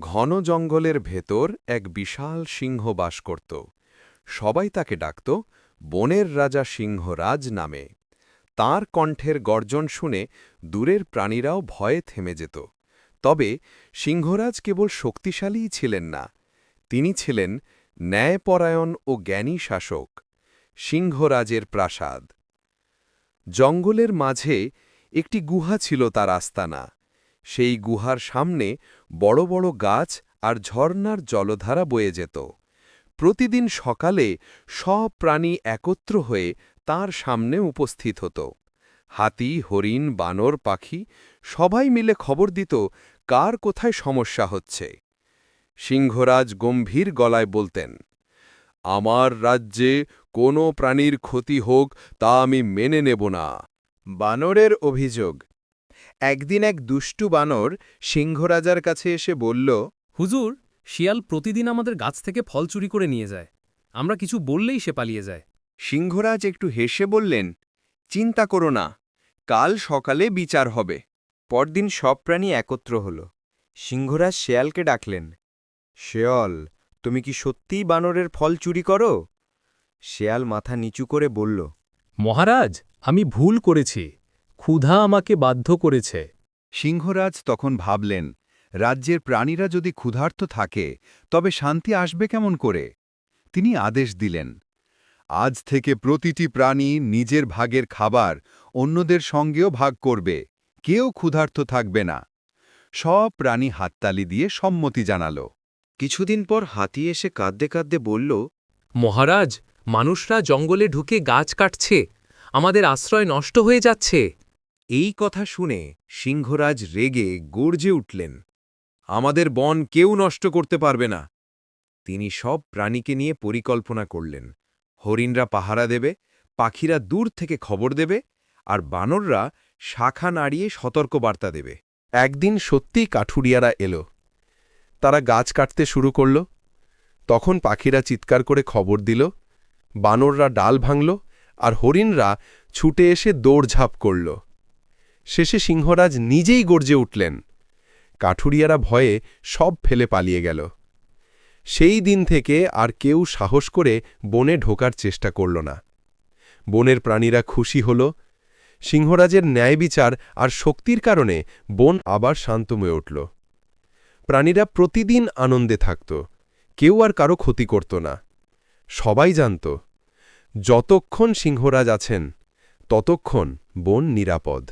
ঘন জঙ্গলের ভেতর এক বিশাল সিংহ বাস করত। সবাই তাকে ডাকত, বনের রাজা সিংহরাজ নামে। তার কণ্ঠের গর্জন শুনে দূরের প্রাণীরাও ভয়ে থেমে যেত। তবে সিংহরাজ কেবল শক্তিশালীই ছিলেন না, তিনি ছিলেন ন্যায়পরায়ণ ও জ্ঞানী শাসক, সিংহরাজের প্রাসাদ। জঙ্গলের মাঝে একটি গুহা ছিল তার আস্তানা। সেই গুহার সামনে বড় বড় গাছ আর ঝর্ণার জলধারা বয়ে যেত। প্রতিদিন সকালে সব প্রাণী একত্র হয়ে তার সামনে উপস্থিত হতো। হাতি, হরিণ, বানর, পাখি সবাই মিলে খবর দিত, কার কোথায় সমস্যা হচ্ছে। সিংহরাজ গম্ভীর গলায় বলতেন, আমার রাজ্যে কোনো প্রাণীর ক্ষতি হোক তা আমি মেনে নেব না। বানরের অভিযোগ একদিন এক দুষ্টু বানর সিংহরাজার কাছে এসে বলল হুজুর শিয়াল প্রতিদিন আমাদের গাছ থেকে ফল চুরি করে নিয়ে যায়। আমরা কিছু বললেই সে পালিয়ে যায়। সিংহরাজ একটু হেসে বললেন চিন্তা করো না কাল সকালে বিচার হবে। পরদিন সব প্রাণী একত্র হল। সিংহরাজ শেয়ালকে ডাকলেন শেয়াল তুমি কি সত্যিই বানরের ফল চুরি করো? শেয়াল মাথা নিচু করে বলল মহারাজ আমি ভুল করেছি। ক্ষুধা আমাকে বাধ্য করেছে। সিংহরাজ তখন ভাবলেন রাজ্যের প্রাণীরা যদি ক্ষুধার্ত থাকে তবে শান্তি আসবে কেমন করে? তিনি আদেশ দিলেন আজ থেকে প্রতিটি প্রাণী নিজের ভাগের খাবার অন্যদের সঙ্গেও ভাগ করবে কেউ ক্ষুধার্ত থাকবে না। সব প্রাণী হাততালি দিয়ে সম্মতি জানাল। কিছুদিন পর হাতি এসে কাঁদতে কাঁদতে বলল মহারাজ মানুষরা জঙ্গলে ঢুকে গাছ কাটছে আমাদের আশ্রয় নষ্ট হয়ে যাচ্ছে। এই কথা শুনে সিংহরাজ রেগে গর্জে উঠলেন, আমাদের বন কেউ নষ্ট করতে পারবে না। তিনি সব প্রাণীকে নিয়ে পরিকল্পনা করলেন, হরিণরা পাহারা দেবে, পাখিরা দূর থেকে খবর দেবে, আর বানররা শাখা নাড়িয়ে সতর্কবার্তা দেবে। একদিন সত্যিই কাঠুরিয়ারা এলো। তারা গাছ কাটতে শুরু করল। তখন পাখিরা চিৎকার করে খবর দিল, বানররা ডাল ভাঙল, আর হরিণরা ছুটে এসে দৌড়ঝাঁপ করল। শেষে সিংহরাজ নিজেই গর্জে উঠলেন। কাঠুরিয়ারা ভয়ে সব ফেলে পালিয়ে গেল। সেই দিন থেকে আর কেউ সাহস করে বনে ঢোকার চেষ্টা করল না। বনের প্রাণীরা খুশি হল। সিংহরাজের ন্যায় বিচার আর শক্তির কারণে বন আবার শান্তময় উঠল। প্রাণীরা প্রতিদিন আনন্দে থাকত। কেউ আর কারও ক্ষতি করত না। সবাই জানত, যতক্ষণ সিংহরাজ আছেন, ততক্ষণ বন নিরাপদ।